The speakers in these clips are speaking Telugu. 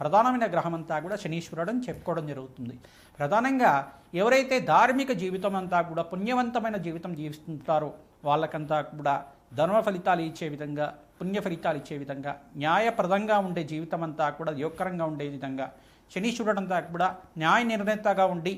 ప్రధానమైన గ్రహం అంతా కూడా శనీశ్వరుడు అని చెప్పుకోవడం జరుగుతుంది. ప్రధానంగా ఎవరైతే ధార్మిక జీవితం అంతా కూడా పుణ్యవంతమైన జీవితం జీవిస్తుంటారో వాళ్ళకంతా కూడా ధర్మ ఫలితాలు ఇచ్చే విధంగా పుణ్య ఫలితాలు ఇచ్చే విధంగా న్యాయప్రదంగా ఉండే జీవితం అంతా కూడా యోగకరంగా ఉండే విధంగా శనీశ్వరుడు అంతా కూడా న్యాయ నిర్ణేతగా ఉండి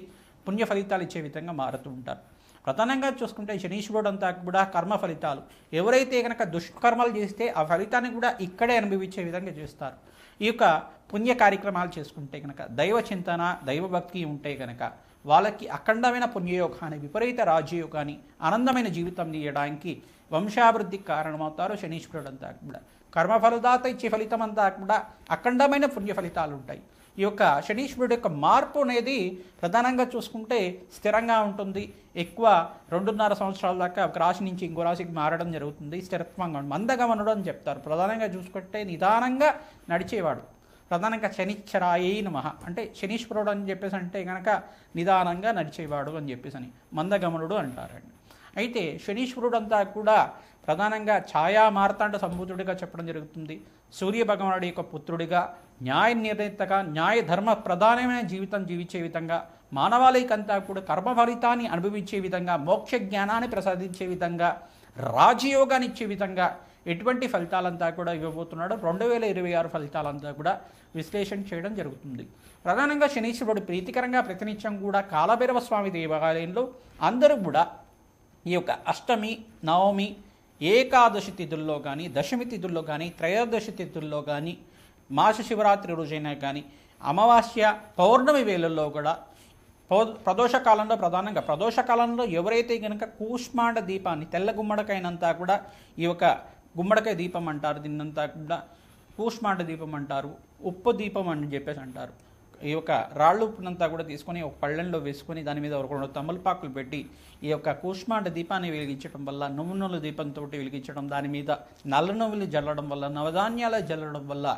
పుణ్య ఫలితాలు ఇచ్చే విధంగా మారుతూ ఉంటారు. ప్రధానంగా చూసుకుంటే శనీశ్వరుడు అంతా కూడా కర్మ ఫలితాలు. ఎవరైతే కనుక దుష్కర్మలు చేస్తే ఆ ఫలితాన్ని కూడా ఇక్కడే అనుభవించే విధంగా చేస్తారు. ఈ యొక్క పుణ్య కార్యక్రమాలు చేసుకుంటే కనుక దైవ చింతన దైవభక్తి ఉంటే కనుక వాళ్ళకి అఖండమైన పుణ్యయోగాన్ని విపరీత రాజయోగాన్ని ఆనందమైన జీవితం తీయడానికి వంశాభివృద్ధికి కారణమవుతారు శనీశ్వరుడు అంతా కూడా. కర్మఫలదాత ఇచ్చే ఫలితం అంతా కూడా అఖండమైన పుణ్య ఫలితాలు ఉంటాయి. ఈ యొక్క శనీశ్వరుడు యొక్క మార్పు అనేది ప్రధానంగా చూసుకుంటే స్థిరంగా ఉంటుంది. ఎక్కువ రెండున్నర సంవత్సరాల దాకా ఒక రాశి నుంచి ఇంకో రాశికి మారడం జరుగుతుంది. స్థిరత్వంగా మందగమనుడు అని చెప్తారు. ప్రధానంగా చూసుకుంటే నిదానంగా నడిచేవాడు. ప్రధానంగా శనిచ్చరాయి నమః. అంటే శనీశ్వరుడు అని చెప్పేసి అంటే కనుక నిదానంగా నడిచేవాడు అని చెప్పేసి అని మందగమనుడు అంటారండి. అయితే శనీశ్వరుడు అంతా కూడా ప్రధానంగా ఛాయా మార్తాండ సంభూతుడిగా చెప్పడం జరుగుతుంది. సూర్య భగవానుడి యొక్క పుత్రుడిగా న్యాయ నిర్ణేతగా న్యాయ ధర్మ ప్రధానమైన జీవితం జీవించే విధంగా మానవాళికంతా కూడా కర్మ ఫలితాన్ని అనుభవించే విధంగా మోక్ష జ్ఞానాన్ని ప్రసాదించే విధంగా రాజయోగాన్ని ఇచ్చే విధంగా ఎటువంటి ఫలితాలంతా కూడా ఇవ్వబోతున్నాడు రెండు వేల ఇరవై ఆరు ఫలితాలంతా కూడా విశ్లేషణ చేయడం జరుగుతుంది. ప్రధానంగా శనీశ్వరుడు ప్రీతికరంగా ప్రతినిత్యం కూడా కాలభైరవ స్వామి దేవాలయంలో అందరూ కూడా ఈ యొక్క అష్టమి నవమి ఏకాదశి తిథుల్లో కానీ దశమి తిథుల్లో కానీ త్రయోదశి తిథుల్లో కానీ మాస శివరాత్రి రోజైనా కానీ అమావాస్య పౌర్ణమి వేళల్లో కూడా పౌ- ప్రదోష కాలంలో ప్రధానంగా ప్రదోష కాలంలో ఎవరైతే కనుక కూష్మాండ దీపాన్ని తెల్ల గుమ్మడికైనంతా కూడా ఈ యొక్క గుమ్మడికాయ దీపం అంటారు దీన్నంతా కూడా కూష్మాండ దీపం అంటారు ఉప్పు దీపం అని చెప్పేసి అంటారు. ఈ యొక్క రాళ్ళు ఉప్పునంతా కూడా తీసుకొని ఒక పళ్ళెంలో వేసుకొని దాని మీద ఒక రెండు తమలపాకులు పెట్టి ఈ యొక్క కూష్మాండ దీపాన్ని వెలిగించడం వల్ల నువ్వు నూనె దీపంతో వెలిగించడం దాని మీద నల్ల నువ్వులు జల్లడం వల్ల నవధాన్యాలు జల్లడం వల్ల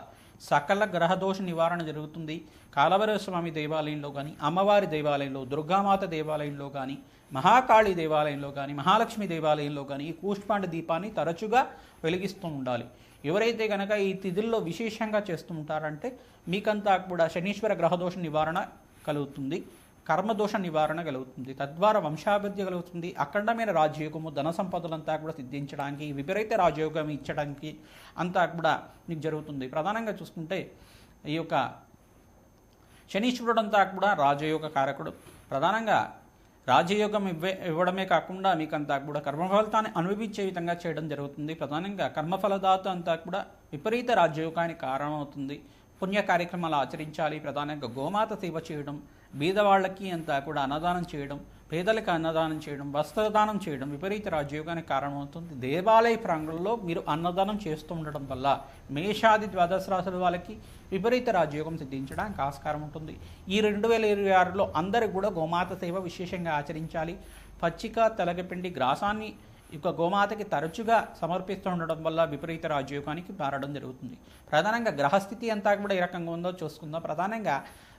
సకల గ్రహదోష నివారణ జరుగుతుంది. కాలభైరవ స్వామి దేవాలయంలో కానీ అమ్మవారి దేవాలయంలో దుర్గామాత దేవాలయంలో కానీ మహాకాళి దేవాలయంలో కానీ మహాలక్ష్మి దేవాలయంలో కానీ ఈ కూష్మాండ దీపాన్ని తరచుగా వెలిగిస్తూ ఉండాలి. ఎవరైతే కనుక ఈ తిథుల్లో విశేషంగా చేస్తూ ఉంటారంటే మీకంతా కూడా శనీశ్వర గ్రహదోష నివారణ కలుగుతుంది కర్మదోష నివారణ కలుగుతుంది తద్వారా వంశాభివృద్ధి కలుగుతుంది అఖండమైన రాజయోగము ధన సంపదలంతా కూడా సిద్ధించడానికి విపరీత రాజయోగం ఇచ్చడానికి అంతా కూడా మీకు జరుగుతుంది. ప్రధానంగా చూసుకుంటే ఈ యొక్క శనీశ్వరుడంతా కూడా రాజయోగ కారకుడు. ప్రధానంగా రాజయోగం ఇవ్వే ఇవ్వడమే కాకుండా మీకంతా కూడా కర్మఫలితాన్ని అనుభవించే విధంగా చేయడం జరుగుతుంది. ప్రధానంగా కర్మఫలదాత అంతా కూడా విపరీత రాజయోగానికి కారణమవుతుంది. పుణ్య కార్యక్రమాలు ఆచరించాలి. ప్రధానంగా గోమాత సేవ చేయడం బీదవాళ్ళకి అంతా కూడా అన్నదానం చేయడం పేదలకు అన్నదానం చేయడం వస్త్రదానం చేయడం విపరీత రాజయోగానికి కారణమవుతుంది. దేవాలయ ప్రాంగణంలో మీరు అన్నదానం చేస్తూ ఉండడం వల్ల మేషాది ద్వాదశ రాశుల వాళ్ళకి విపరీత రాజయోగం సిద్ధించడానికి ఆస్కారం ఉంటుంది. ఈ రెండు వేల ఇరవై ఆరులో అందరూ కూడా గోమాత సేవ విశేషంగా ఆచరించాలి. పచ్చిక తెలగపిండి గ్రాసాన్ని ఇక గోమాతకి తరచుగా సమర్పిస్తూ ఉండడం వల్ల విపరీత రాజయోగానికి మారడం జరుగుతుంది. ప్రధానంగా గ్రహస్థితి అంతా కూడా ఏ రకంగా ఉందో చూసుకుందాం. ప్రధానంగా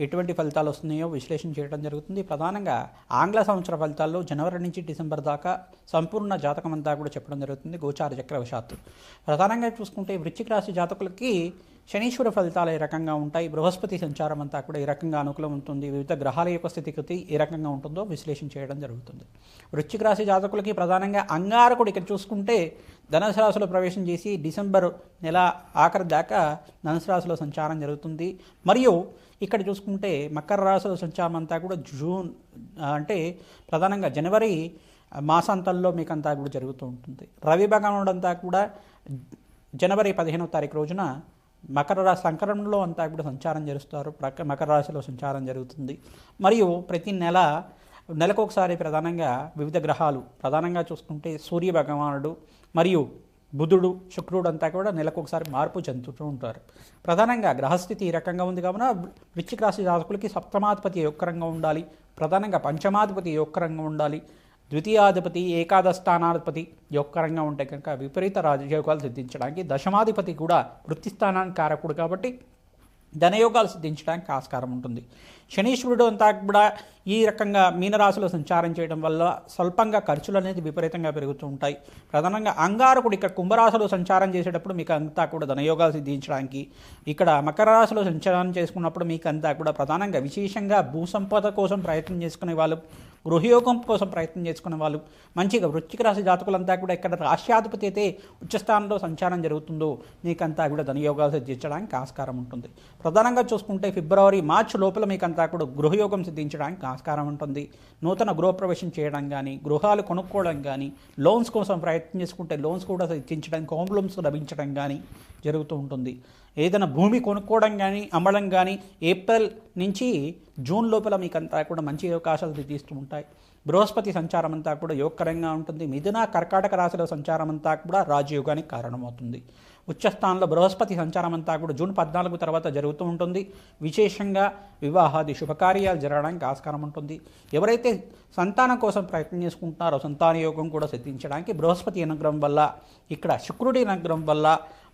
ఎటువంటి ఫలితాలు వస్తున్నాయో విశ్లేషణ చేయడం జరుగుతుంది. ప్రధానంగా ఆంగ్ల సంవత్సర ఫలితాల్లో జనవరి నుంచి డిసెంబర్ దాకా సంపూర్ణ జాతకం అంతా కూడా చెప్పడం జరుగుతుంది. గోచార చక్రవశాత్తు. ప్రధానంగా చూసుకుంటే వృశ్చిక రాశి జాతకులకి శనీశ్వర ఫలితాలు ఏ రకంగా ఉంటాయి? బృహస్పతి సంచారం అంతా కూడా ఈ రకంగా అనుకూలం ఉంటుంది? వివిధ గ్రహాల యొక్క స్థితిగతి ఏ రకంగా ఉంటుందో విశ్లేషణ చేయడం జరుగుతుంది. వృశ్చిక రాశి జాతకులకి ప్రధానంగా అంగారకుడు ఇక్కడ చూసుకుంటే ధనుసు రాశిలో ప్రవేశం చేసి డిసెంబర్ నెల ఆఖరి దాకా ధనుసు రాశిలో సంచారం జరుగుతుంది. మరియు ఇక్కడ చూసుకుంటే మకర రాశుల సంచారం అంతా కూడా జూన్ అంటే ప్రధానంగా జనవరి మాసాంతంలో మీకు అంతా కూడా జరుగుతూ ఉంటుంది. రవి భగవానుడు అంతా కూడా జనవరి పదిహేనవ తారీఖు రోజున మకర రాశి సంకరణలో అంతా కూడా సంచారం చేస్తారు. ప్రక మకర రాశిలో సంచారం జరుగుతుంది. మరియు ప్రతి నెల నెలకు ఒకసారి ప్రధానంగా వివిధ గ్రహాలు ప్రధానంగా చూసుకుంటే సూర్య భగవానుడు మరియు బుధుడు శుక్రుడు అంతా కూడా నెలకు ఒకసారి మార్పు చెందుతూ ఉంటారు. ప్రధానంగా గ్రహస్థితి ఈ రకంగా ఉంది కావున వృశ్చిక రాశి జాతకులకి సప్తమాధిపతి యొక్కరంగా ఉండాలి? ప్రధానంగా పంచమాధిపతి యొక్కరంగా ఉండాలి? ద్వితీయాధిపతి ఏకాదశ స్థానాధిపతి యొక్కరంగా ఉంటే కనుక విపరీత రాజయోగాలు సిద్ధించడానికి దశమాధిపతి కూడా వృత్తి స్థానానికి కారకుడు కాబట్టి ధనయోగాలు సిద్ధించడానికి ఆస్కారం ఉంటుంది. శనీశ్వరుడు అంతా కూడా ఈ రకంగా మీనరాశిలో సంచారం చేయడం వల్ల స్వల్పంగా ఖర్చులు అనేది విపరీతంగా పెరుగుతూ ఉంటాయి. ప్రధానంగా అంగారకుడు ఇక్కడ కుంభరాశిలో సంచారం చేసేటప్పుడు మీకు అంతా కూడా ధనయోగాలు సిద్ధించడానికి ఇక్కడ మకర రాశిలో సంచారం చేసుకున్నప్పుడు మీకు అంతా కూడా ప్రధానంగా విశేషంగా భూసంపద కోసం ప్రయత్నం చేసుకునే వాళ్ళు గృహయోగం కోసం ప్రయత్నం చేసుకునే వాళ్ళు మంచిగా వృత్తిక రాశి జాతకులంతా కూడా ఇక్కడ రాష్ట్రాధిపతి అయితే ఉచ్చస్థానంలో సంచారం జరుగుతుందో మీకంతా కూడా ధనయోగాలు సిద్ధించడానికి ఆస్కారం ఉంటుంది. ప్రధానంగా చూసుకుంటే ఫిబ్రవరి మార్చ్ లోపల మీకంతా కూడా గృహయోగం సిద్ధించడానికి ఆస్కారం ఉంటుంది. నూతన గృహప్రవేశం చేయడం కానీ గృహాలు కొనుక్కోవడం కానీ లోన్స్ కోసం ప్రయత్నం చేసుకుంటే లోన్స్ కూడా సిద్ధించడానికి హోమ్ లోన్స్ లభించడం కానీ జరుగుతూ ఉంటుంది. ఏదైనా భూమి కొనుక్కోవడం కానీ అమ్మడం కానీ ఏప్రిల్ నుంచి జూన్ లోపల మీకంతా కూడా మంచి అవకాశాలు తీస్తూ ఉంటాయి. బృహస్పతి సంచారం అంతా కూడా యోగకరంగా ఉంటుంది. మిథున కర్కాటక రాశిలో సంచారం అంతా కూడా రాజయోగానికి కారణమవుతుంది. ఉచ్చస్థానంలో బృహస్పతి సంచారం అంతా కూడా జూన్ పద్నాలుగు తర్వాత జరుగుతూ ఉంటుంది. విశేషంగా వివాహాది శుభకార్యాలు జరగడానికి ఆస్కారం ఉంటుంది. ఎవరైతే సంతానం కోసం ప్రయత్నం చేసుకుంటున్నారో సంతాన యోగం కూడా సిద్ధించడానికి బృహస్పతి అనుగ్రహం వల్ల ఇక్కడ శుక్రుడి అనుగ్రహం వల్ల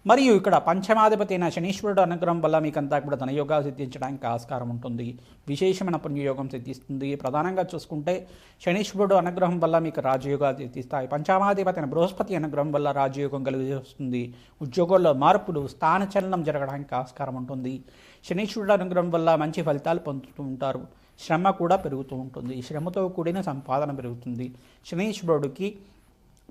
మరియు ఇక్కడ పంచమాధిపతి అయిన శనీశ్వరుడు అనుగ్రహం వల్ల మీకంతా కూడా ధనయోగాలు సిద్ధించడానికి ఆస్కారం ఉంటుంది. విశేషమైన పుణ్యయోగం సిద్ధిస్తుంది. ప్రధానంగా చూసుకుంటే శనీశ్వరుడు అనుగ్రహం వల్ల మీకు రాజయోగాలు సిద్ధిస్తాయి. పంచమాధిపతి అయిన బృహస్పతి అనుగ్రహం వల్ల రాజయోగం కలిగి వస్తుంది ఉద్యోగాల్లో మార్పులు స్థానచలనం జరగడానికి ఆస్కారం ఉంటుంది. శనీశ్వరుడు అనుగ్రహం వల్ల మంచి ఫలితాలు పొందుతూ ఉంటారు. శ్రమ కూడా పెరుగుతూ ఉంటుంది. శ్రమతో కూడిన సంపాదన పెరుగుతుంది. శనీశ్వరుడికి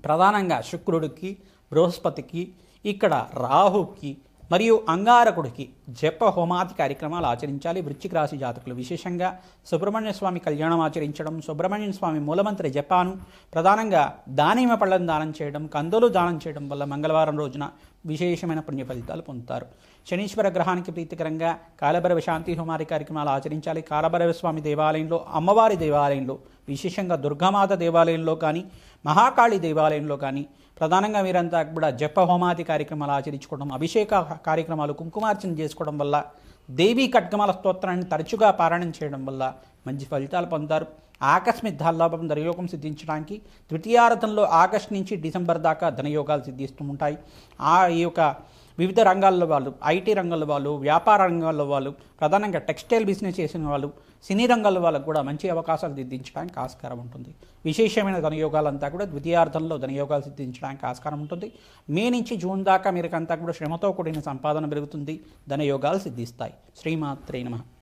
ప్రధానంగా శుక్రుడికి బృహస్పతికి ఇక్కడ రాహుకి మరియు అంగారకుడికి జప హోమాది కార్యక్రమాలు ఆచరించాలి. వృశ్చిక రాశి జాతకులు విశేషంగా సుబ్రహ్మణ్య స్వామి కళ్యాణం ఆచరించడం సుబ్రహ్మణ్య స్వామి మూలమంత్రి జపాను ప్రధానంగా దానిమ పళ్ళను దానం చేయడం కందులు దానం చేయడం వల్ల మంగళవారం రోజున విశేషమైన పుణ్య ఫలితాలు పొందుతారు. శనీశ్వర గ్రహానికి ప్రీతికరంగా కాలభైరవ శాంతి హోమాది కార్యక్రమాలు ఆచరించాలి. కాలభైరవ స్వామి దేవాలయంలో అమ్మవారి దేవాలయంలో విశేషంగా దుర్గామాత దేవాలయంలో కానీ మహాకాళి దేవాలయంలో కానీ ప్రధానంగా మీరంతా కూడా జప హోమాది కార్యక్రమాలు ఆచరించుకోవడం అభిషేక కార్యక్రమాలు కుంకుమార్చన చేసుకోవడం వల్ల దేవీ ఖడ్గమాల స్తోత్రాన్ని తరచుగా పారాయణం చేయడం వల్ల మంచి ఫలితాలు పొందుతారు. ఆకస్మిక ధనలాభం ధనయోగం సిద్ధించడానికి ద్వితీయార్థంలో ఆగస్టు నుంచి డిసెంబర్ దాకా ధనయోగాలు సిద్ధిస్తూ ఉంటాయి. ఆ ఈ యొక్క వివిధ రంగాల్లో వాళ్ళు ఐటీ రంగంలో వాళ్ళు వ్యాపార రంగాల్లో వాళ్ళు ప్రధానంగా టెక్స్టైల్ బిజినెస్ చేసిన వాళ్ళు సినీ రంగాల వాళ్ళకు కూడా మంచి అవకాశాలు సిద్ధించడానికి ఆస్కారం ఉంటుంది. విశేషమైన ధనయోగాలంతా కూడా ద్వితీయార్థంలో ధనయోగాలు సిద్ధించడానికి ఆస్కారం ఉంటుంది. మే నుంచి జూన్ దాకా మీరుకంతా కూడా శ్రమతో కూడిన సంపాదన పెరుగుతుంది. ధనయోగాలు సిద్ధిస్తాయి. శ్రీమాత్రే నమ.